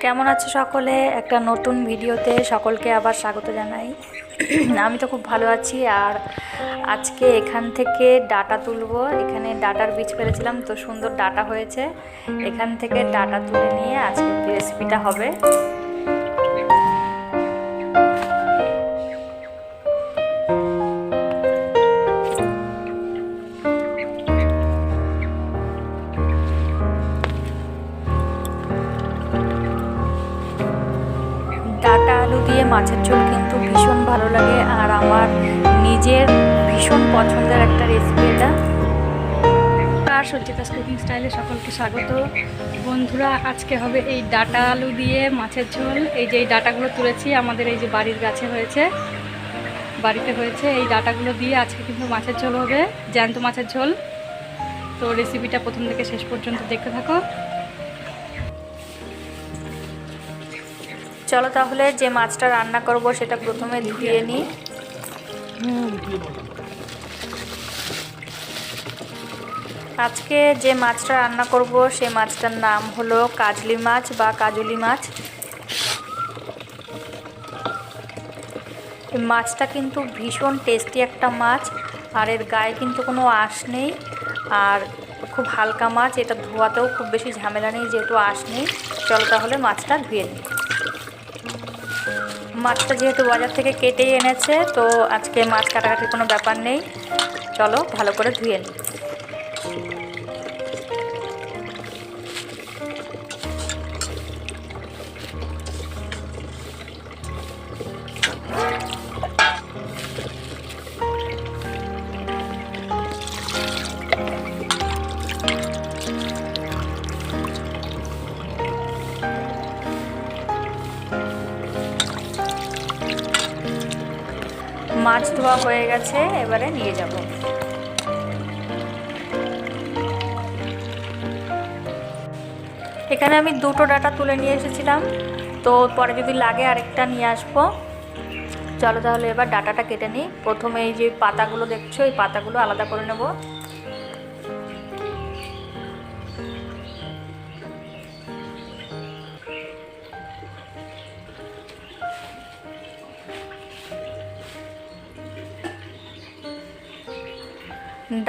কেমন আছে সকলে? একটা নতুন ভিডিওতে সকলকে আবার স্বাগত জানাই। আমি তো খুব ভালো আছি আর আজকে এখান থেকে ডাটা তুলবো। এখানে ডাটার বীজ ফেলেছিলাম, তো সুন্দর ডাটা হয়েছে। এখান থেকে ডাটা তুলে নিয়ে আজকে রেসিপিটা হবে। মাছের ঝোল কিন্তু ভীষণ ভালো লাগে আর আমার নিজের ভীষণ পছন্দের একটা রেসিপি এটা। আর সজ্জিতাস কুকিং স্টাইলে সকলকে স্বাগত। বন্ধুরা, আজকে হবে এই ডাটা আলু দিয়ে মাছের ঝোল। এই যে এই ডাটাগুলো তুলেছি, আমাদের এই যে বাড়ির গাছে হয়েছে, বাড়িতে হয়েছে, এই ডাটাগুলো দিয়ে আজকে কিন্তু মাছের ঝোল হবে, জ্যান্ত মাছের ঝোল। তো রেসিপিটা প্রথম থেকে শেষ পর্যন্ত দেখতে থাকো। চলো তাহলে যে মাছটা রান্না করব সেটা প্রথমে ধুয়ে নিই আজকে যে মাছটা রান্না করব সেই মাছটার নাম হলো কাজলি মাছ বা কাজলি মাছ। মাছটা কিন্তু ভীষণ টেস্টি একটা মাছ, আর এর গায়ে কিন্তু কোনো আঁশ নেই, আর খুব হালকা মাছ, এটা ধোয়াতেও খুব বেশি ঝামেলা নেই যেহেতু আঁশ নেই। চলো তাহলে মাছটা ধুয়ে নিই মাছটা যেহেতু বাজার থেকে কেটেই এনেছে, তো আজকে মাছ কাটাকাটির কোনো ব্যাপার নেই। চলো ভালো করে ধুয়ে নিই মাছ ধোয়া হয়ে গেছে, এবারে নিয়ে যাব। এখানে আমি দুটো ডাটা তুলে নিয়ে এসেছিলাম, তো পরে যদি লাগে আরেকটা নিয়ে আসব। চলো তাহলে এবার ডাটাটা কেটে নিই। প্রথমে এই যে পাতাগুলো দেখছ, এই পাতাগুলো আলাদা করে নেব।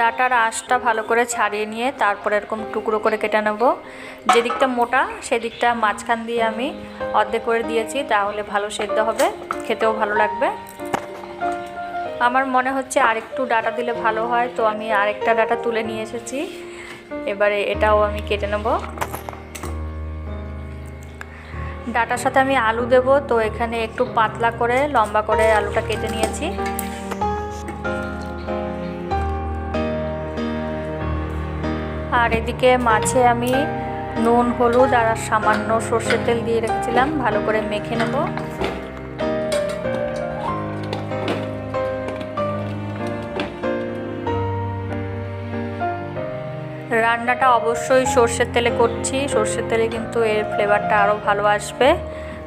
ডাটার আঁশটা ভালো করে ছাড়িয়ে নিয়ে তারপরে এরকম টুকরো করে কেটে নেব। যেদিকটা মোটা, সেদিকটা মাঝখান দিয়ে আমি অর্ধেক করে দিয়েছি, তাহলে ভালো সেদ্ধ হবে, খেতেও ভালো লাগবে। আমার মনে হচ্ছে আরেকটু ডাটা দিলে ভালো হয়, তো আমি আরেকটা ডাটা তুলে নিয়ে এসেছি। এবারে এটাও আমি কেটে নেব। ডাটার সাথে আমি আলু দেব, তো এখানে একটু পাতলা করে লম্বা করে আলুটা কেটে নিয়েছি। আর এদিকে মাছে আমি নুন, হলুদ আর সামান্য সর্ষের তেল দিয়ে রেখেছিলাম। ভালো করে মেখে নেব। রান্নাটা অবশ্যই সর্ষের তেলে করছি। সর্ষের তেলে কিন্তু এর ফ্লেভারটা আরও ভালো আসবে।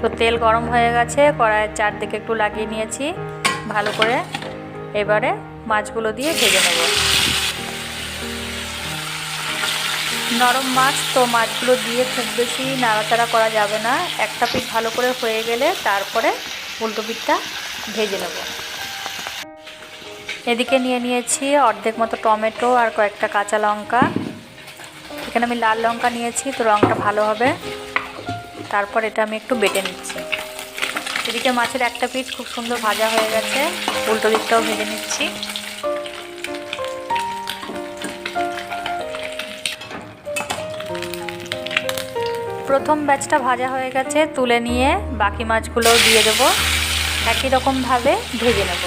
তো তেল গরম হয়ে গেছে, কড়াইয়ের চারদিকে একটু লাগিয়ে নিয়েছি। ভালো করে এবারে মাছগুলো দিয়ে ভেজে নেব। নরম মাছ তো মাছগুলো দিয়ে খুব বেশি নাড়াচাড়া করা যাবে না। একটা পিঠ ভালো করে হয়ে গেলে তারপরে উল্টো পিঠটা ভেজে নেব। এদিকে নিয়ে নিয়েছি অর্ধেক মতো টমেটো আর কয়েকটা কাঁচা লঙ্কা। এখানে আমি লাল লঙ্কা নিয়েছি, তো রঙটা ভালো হবে। তারপর এটা আমি একটু বেটে নিচ্ছি। এদিকে মাছের একটা পিঠ খুব সুন্দর ভাজা হয়ে গেছে উল্টো দিকটাও ভেজে নিচ্ছি। প্রথম ব্যাচটা ভাজা হয়ে গেছে, তুলে নিয়ে বাকি মাছগুলো দিয়ে দেবো। একই রকমভাবে ভেজে নেব।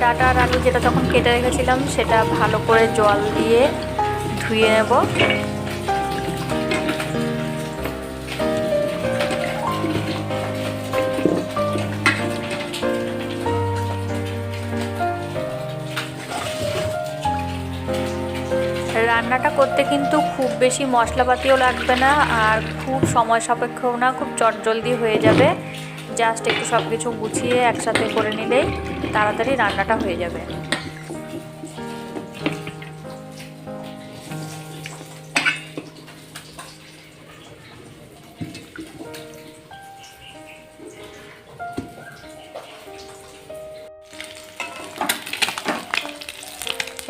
ডাটা আর আলু যেটা তখন কেটে রেখেছিলাম, সেটা ভালো করে জল দিয়ে ধুয়ে নেব। রান্নাটা করতে কিন্তু খুব বেশি মশলাপাতিও লাগবে না আর খুব সময় সাপেক্ষও না, খুব চটজলদি হয়ে যাবে। জাস্ট একটু সব কিছু গুছিয়ে একসাথে করে নিলেই তাড়াতাড়ি রান্নাটা হয়ে যাবে।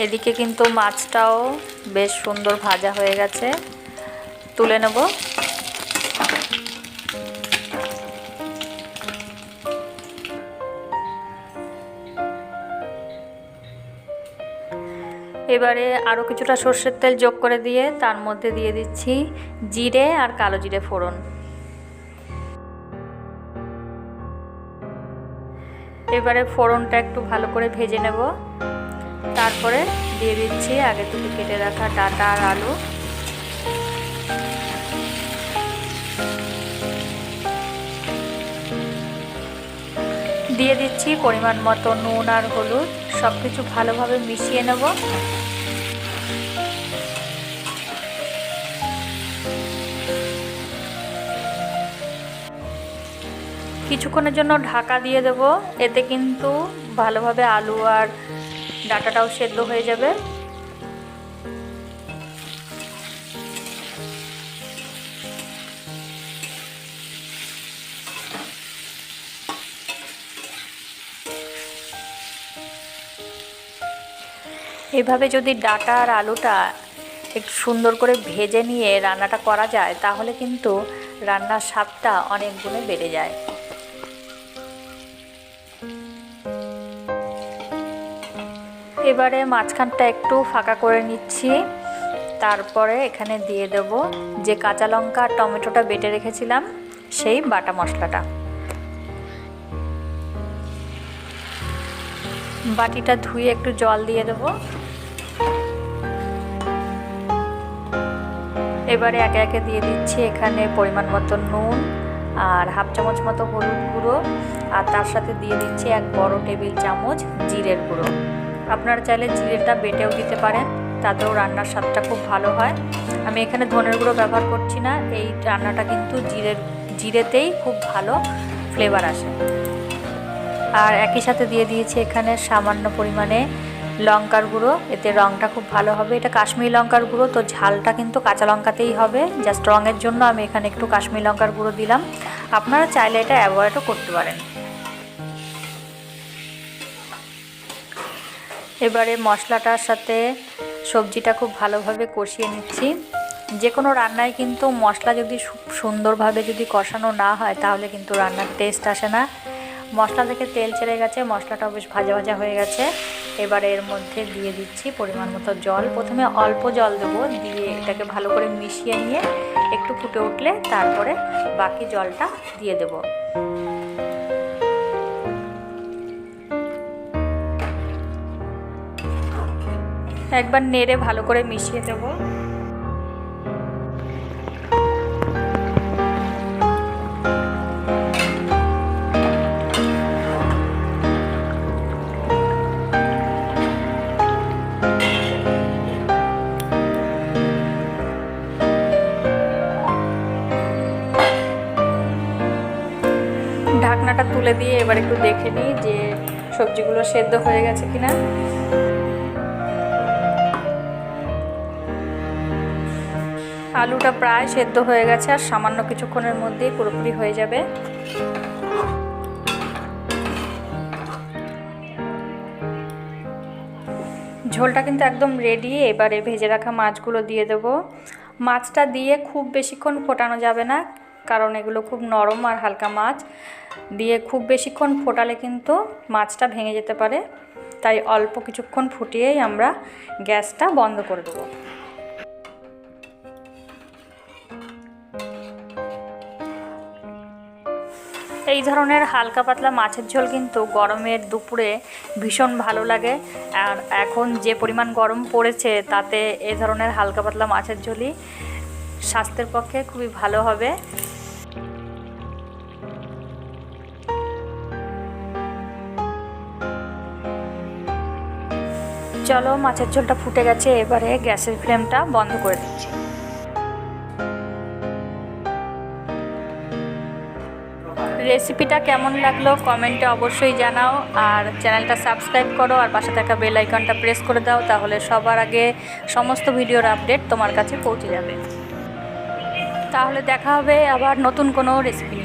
এদিকে কিন্তু মাছটাও বেশ সুন্দর ভাজা হয়ে গেছে। তুলে নেব। এবারে আরও কিছুটা সর্ষের তেল যোগ করে দিয়ে তার মধ্যে দিয়ে দিচ্ছি জিরে আর কালো জিরে ফোড়ন। এবারে ফোড়নটা একটু ভালো করে ভেজে নেব। তারপরে দিয়ে দিচ্ছি আগে থেকে কেটে রাখা ডাটা আর আলু। দিয়ে দিচ্ছি পরিমাণ মতো নুন আর হলুদ সব কিছু ভালোভাবে মিশিয়ে নেব। কিছুক্ষণের জন্য ঢাকা দিয়ে দেব। এতে কিন্তু ভালোভাবে আলু আর ডাটাটাও সেদ্ধ হয়ে যাবে। এভাবে যদি ডাটা আর আলুটা একটু সুন্দর করে ভেজে নিয়ে রান্নাটা করা যায়, তাহলে কিন্তু রান্নার স্বাদটা অনেক গুণে বেড়ে যায়। এবারে মাঝখানটা একটু ফাঁকা করে নিচ্ছি। তারপরে এখানে দিয়ে দেব যে কাঁচা লঙ্কা টমেটোটা বেটে রেখেছিলাম, সেই বাটা মশলাটা। বাটিটা ধুয়ে একটু জল দিয়ে দেবো। এবারে একে একে দিয়ে দিচ্ছি এখানে পরিমাণ মতো নুন আর হাফ চামচ মতো হলুদ গুঁড়ো। আর তার সাথে দিয়ে দিচ্ছি এক বড় টেবিল চামচ জিরের গুঁড়ো। আপনারা চাইলে জিরেটা বেটেও দিতে পারেন, তাতেও রান্নার স্বাদটা খুব ভালো হয়। আমি এখানে ধনের গুঁড়ো ব্যবহার করছি না, এই রান্নাটা কিন্তু জিরের, জিরেতেই খুব ভালো ফ্লেভার আসে। আর একই সাথে দিয়ে দিয়েছি এখানে সামান্য পরিমাণে লঙ্কার গুঁড়ো, এতে রঙটা খুব ভালো হবে। এটা কাশ্মীরি লঙ্কার গুঁড়ো, তো ঝালটা কিন্তু কাঁচা লঙ্কাতেই হবে। জাস্ট রঙের জন্য আমি এখানে একটু কাশ্মীরি লঙ্কার গুঁড়ো দিলাম। আপনারা চাইলে এটা অ্যাভয়েডও করতে পারেন। এবারে মশলাটার সাথে সবজিটা খুব ভালোভাবে কষিয়ে নিচ্ছি। যে কোনো রান্নায় কিন্তু মশলা যদি সুন্দরভাবে যদি কষানো না হয়, তাহলে কিন্তু রান্নার টেস্ট আসে না। মশলা থেকে তেল ছেড়ে গেছে, মশলাটাও বেশ ভাজা ভাজা হয়ে গেছে। এবারে এর মধ্যে দিয়ে দিচ্ছি পরিমাণ মতো জল। প্রথমে অল্প জল দেবো, দিয়ে এটাকে ভালো করে মিশিয়ে নিয়ে একটু ফুটে উঠলে তারপরে বাকি জলটা দিয়ে দেবো। একবার নেড়ে ভালো করে মিশিয়ে দেবো। ঢাকনাটা তুলে দিয়ে এবার একটু দেখে নিই যে সবজিগুলো সেদ্ধ হয়ে গেছে কিনা। আলুটা প্রায় সেদ্ধ হয়ে গেছে আর সামান্য কিছুক্ষণের মধ্যেই পুরোপুরি হয়ে যাবে। ঝোলটা কিন্তু একদম রেডি এবারে ভেজে রাখা মাছগুলো দিয়ে দেবো। মাছটা দিয়ে খুব বেশিক্ষণ ফোটানো যাবে না, কারণ এগুলো খুব নরম আর হালকা মাছ। দিয়ে খুব বেশিক্ষণ ফোটালে কিন্তু মাছটা ভেঙে যেতে পারে। তাই অল্প কিছুক্ষণ ফুটিয়েই আমরা গ্যাসটা বন্ধ করে দেবো। ধরনের হালকা পাতলা মাছের ঝোল কিন্তু গরমের দুপুরে ভীষণ ভালো লাগে। আর এখন যে পরিমাণ গরম পড়েছে, তাতে এ ধরনের হালকা পাতলা মাছের ঝোলই স্বাস্থ্যের পক্ষে খুবই ভালো হবে। চলো, মাছের ঝোলটা ফুটে গেছে, এবারে গ্যাসের ফ্লেমটা বন্ধ করে দিচ্ছি। রেসিপিটা কেমন লাগল কমেন্টে অবশ্যই জানাও। আর চ্যানেলটা সাবস্ক্রাইব করো, আর পাশে থাকা বেল আইকনটা প্রেস করে দাও, তাহলে সবার আগে সমস্ত ভিডিওর আপডেট তোমার কাছে পৌঁছে যাবে। তাহলে দেখা হবে আবার নতুন কোনো রেসিপি